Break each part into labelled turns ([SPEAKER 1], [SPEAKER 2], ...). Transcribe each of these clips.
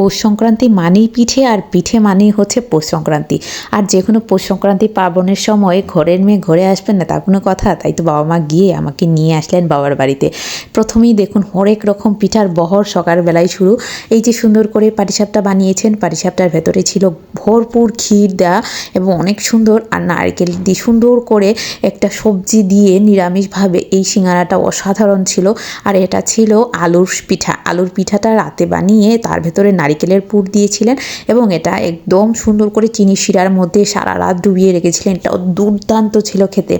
[SPEAKER 1] পৌষ সংক্রান্তি মানেই পিঠে আর পিঠে মানেই হচ্ছে পৌষ সংক্রান্তি আর যে কোনো পৌষ সংক্রান্তি পার্বণের সময় ঘরের মেয়ে ঘরে আসবেন না, তা কোনো কথা। তাই তো বাবা মা গিয়ে আমাকে নিয়ে আসলেন বাবার বাড়িতে। প্রথমেই দেখুন হরেক রকম পিঠার বহর সকালবেলায় শুরু। এই যে সুন্দর করে পাটিসাপটা বানিয়েছেন, পাটিসাপটার ভেতরে ছিল ভরপুর ক্ষীর দেওয়া এবং অনেক সুন্দর আর নারকেল দিয়ে সুন্দর করে একটা সবজি দিয়ে নিরামিষভাবে এই সিঙ্গারাটা অসাধারণ ছিল। আর এটা ছিল আলুর পিঠা। আলুর পিঠাটা রাতে বানিয়ে তার ভেতরে নারিকেলের পুর দিয়েছিলেন এবং এটা একদম সুন্দর করে চিনি শিরার মধ্যে সারা রাত ডুবিয়ে রেখেছিলেন। এটা দুর্দান্ত ছিল খেতে।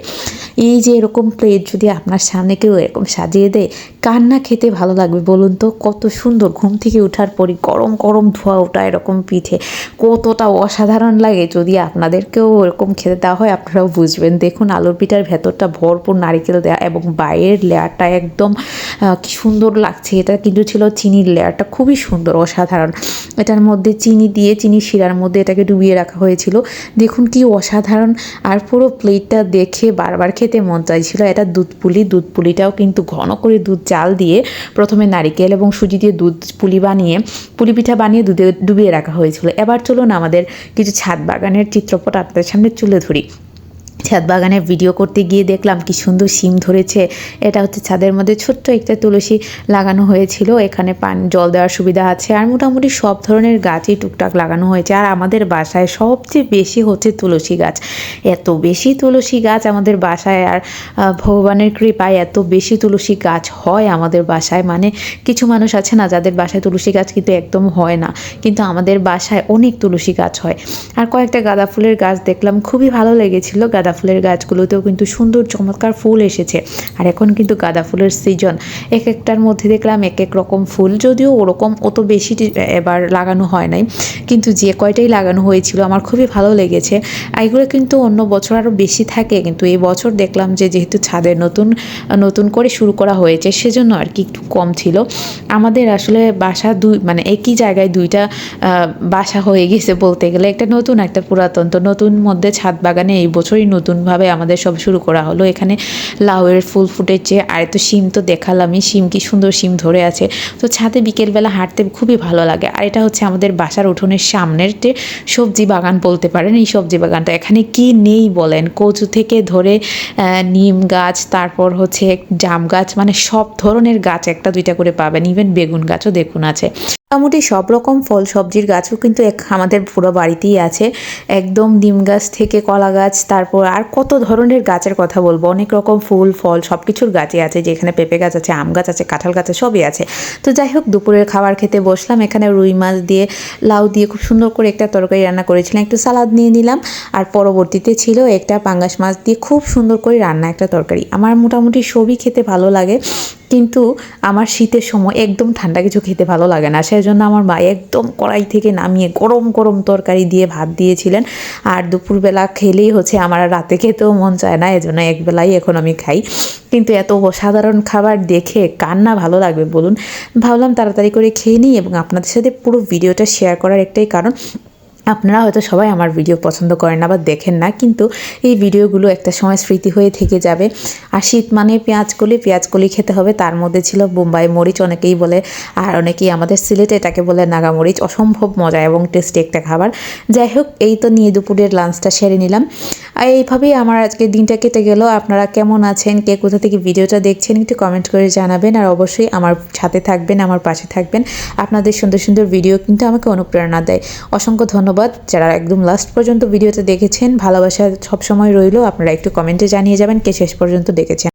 [SPEAKER 1] এই যে এরকম প্লেট যদি আপনার সামনে কেউ এরকম সাজিয়ে দেয়, কার না খেতে ভালো লাগবে বলুন তো? কত সুন্দর ঘুম থেকে ওঠার পরই গরম গরম ধোয়া ওঠা এরকম পিঠে। কতটা অসাধারণ লাগে যদি আপনাদেরকেও এরকম খেতে দেওয়া হয়, আপনারাও বুঝবেন। দেখুন আলুর পিঠার ভেতরটা ভরপুর নারিকেল দেওয়া এবং বাইরের লেয়ারটা একদম কি সুন্দর লাগছে। এটা কিন্তু ছিল চিনির লেয়ারটা খুবই সুন্দর, অসাধারণ। এটার মধ্যে চিনি দিয়ে, চিনি শিরার মধ্যে এটাকে ডুবিয়ে রাখা হয়েছিল। দেখুন কি অসাধারণ। আর পুরো প্লেটটা দেখে বারবার খেতে মন চাইছিল। এটা দুধ পুলি, দুধ পুলিটাও কিন্তু ঘন করে দুধ চাল দিয়ে প্রথমে নারিকেল এবং সুজি দিয়ে দুধ পুলি বানিয়ে, পুলি পিঠা বানিয়ে দুধে ডুবিয়ে রাখা হয়েছিল। এবার চলুন আমাদের কিছু ছাদ বাগানের চিত্রপট আপনাদের সামনে তুলে ধরি। ছাদ বাগানে ভিডিও করতে গিয়ে দেখলাম কি সুন্দর সিম ধরেছে। এটা হচ্ছে ছাদের মধ্যে ছোট্ট একটা তুলসী লাগানো হয়েছিল। এখানে পান, জল দেওয়ার সুবিধা আছে। আর মোটামুটি সব ধরনের গাছই টুকটাক লাগানো হয়েছে। আর আমাদের বাসায় সবচেয়ে বেশি হচ্ছে তুলসী গাছ। এত বেশি তুলসী গাছ আমাদের বাসায় আর ভগবানের কৃপায় এত বেশি তুলসী গাছ হয় আমাদের বাসায়। মানে কিছু মানুষ আছে না, যাদের বাসায় তুলসী গাছ কিন্তু একদম হয় না। কিন্তু আমাদের বাসায় অনেক তুলসী গাছ হয়। আর কয়েকটা গাঁদা ফুলের গাছ দেখলাম, খুবই ভালো লেগেছিল। গাঁদা ফুলের গাছগুলোতেও কিন্তু সুন্দর চমৎকার ফুল এসেছে। আর এখন কিন্তু গাঁদা ফুলের সিজন এক একটার মধ্যে দেখলাম এক এক রকম ফুল, যদিও ওরকম অত বেশি এবার লাগানো হয় নাই। কিন্তু যে কয়টাই লাগানো হয়েছিল আমার খুবই ভালো লেগেছে। এগুলো কিন্তু অন্য বছর আরও বেশি থাকে। কিন্তু এই বছর দেখলাম যে যেহেতু ছাদের নতুন নতুন করে শুরু করা হয়েছে, সেজন্য আর কি একটু কম ছিল। আমাদের আসলে বাসা দুই মানে একই জায়গায় দুইটা বাসা হয়ে গেছে বলতে গেলে। একটা নতুন, একটা পুরাতন। তো নতুন মধ্যে ছাদ বাগানে এই বছরই নতুনভাবে আমাদের সব শুরু করা হলো। এখানে লাউয়ের ফুল ফুটেছে। আর তো শিম তো দেখালামই। শিম কি সুন্দর শিম ধরে আছে। তো ছাদে বিকেলবেলা হাঁটতে খুবই ভালো লাগে। আর এটা হচ্ছে আমাদের বাসার উঠোনের সামনের যে সবজি বাগান বলতে পারেন, এই সবজি বাগানটা। এখানে কি নেই বলেন? কচু থেকে ধরে নিম গাছ, তারপর হচ্ছে জাম গাছ মানে সব ধরনের গাছ একটা দুইটা করে পাবেন। ইভেন বেগুন গাছও দেখুন আছে। মোটামুটি সব রকম ফল সবজির গাছও কিন্তু এক আমাদের পুরো বাড়িতেই আছে। একদম ডিম গাছ থেকে কলা গাছ, তারপর আর কত ধরনের গাছের কথা বলব। অনেক রকম ফুল, ফল সব কিছুর গাছই আছে, যেখানে পেঁপে গাছ আছে, আম গাছ আছে, কাঁঠাল গাছ আছে, সবই আছে। তো যাই হোক, দুপুরের খাবার খেতে বসলাম। এখানে রুই মাছ দিয়ে, লাউ দিয়ে খুব সুন্দর করে একটা তরকারি রান্না করেছিলাম, একটু সালাদ নিয়ে নিলাম। আর পরবর্তীতে ছিল একটা পাঙ্গাস মাছ দিয়ে খুব সুন্দর করে রান্না একটা তরকারি। আমার মোটামুটি সবই খেতে ভালো লাগে। কিন্তু আমার শীতের সময় একদম ঠান্ডা কিছু খেতে ভালো লাগে না। সেজন্য আমার মা একদম কড়াই থেকে নামিয়ে গরম গরম তরকারি দিয়ে ভাত দিয়েছিলেন। আর দুপুরবেলা খেলেই হচ্ছে আমার রাতে খেতেও মন চায় না, এজন্য একবেলাই এখন আমি খাই। কিন্তু এত অসাধারণ খাবার দেখে কার না ভালো লাগবে বলুন? ভাবলাম তাড়াতাড়ি করে খেয়ে নিই এবং আপনাদের সাথে পুরো ভিডিওটা শেয়ার করার একটাই কারণ আপনারা হয়তো সবাই আমার ভিডিও পছন্দ করেন না বা দেখেন না, কিন্তু এই ভিডিওগুলো একটা সময় স্মৃতি হয়ে থেকে যাবে। আর শীত মানে পেঁয়াজ কলি পেঁয়াজ কলি খেতে হবে, তার মধ্যে ছিল বোম্বাই মরিচ, অনেকেই বলে, আর অনেকেই আমাদের সিলেটে এটাকে বলে নাগা মরিচ, অসম্ভব মজা এবং টেস্টি একটা খাবার। যাই হোক, এই তো নিয়ে দুপুরের লাঞ্চটা সেরে নিলাম। এইভাবেই আমার আজকে দিনটা কেটে গেল। আপনারা কেমন আছেন? কে কোথা থেকে ভিডিওটা দেখছেন? একটু কমেন্ট করে জানাবেন। আর অবশ্যই আমার সাথে থাকবেন, আমার পাশে থাকবেন। আপনাদের সুন্দর সুন্দর ভিডিও কিন্তু আমাকে অনুপ্রেরণা দেয়। অসংখ্য ধন্যবাদ। যারা একদম লাস্ট পর্যন্ত ভিডিওতে দেখেছেন, ভালোবাসা সবসময় রইল। আপনারা একটু কমেন্টে জানিয়ে যাবেন কে শেষ পর্যন্ত দেখেছেন।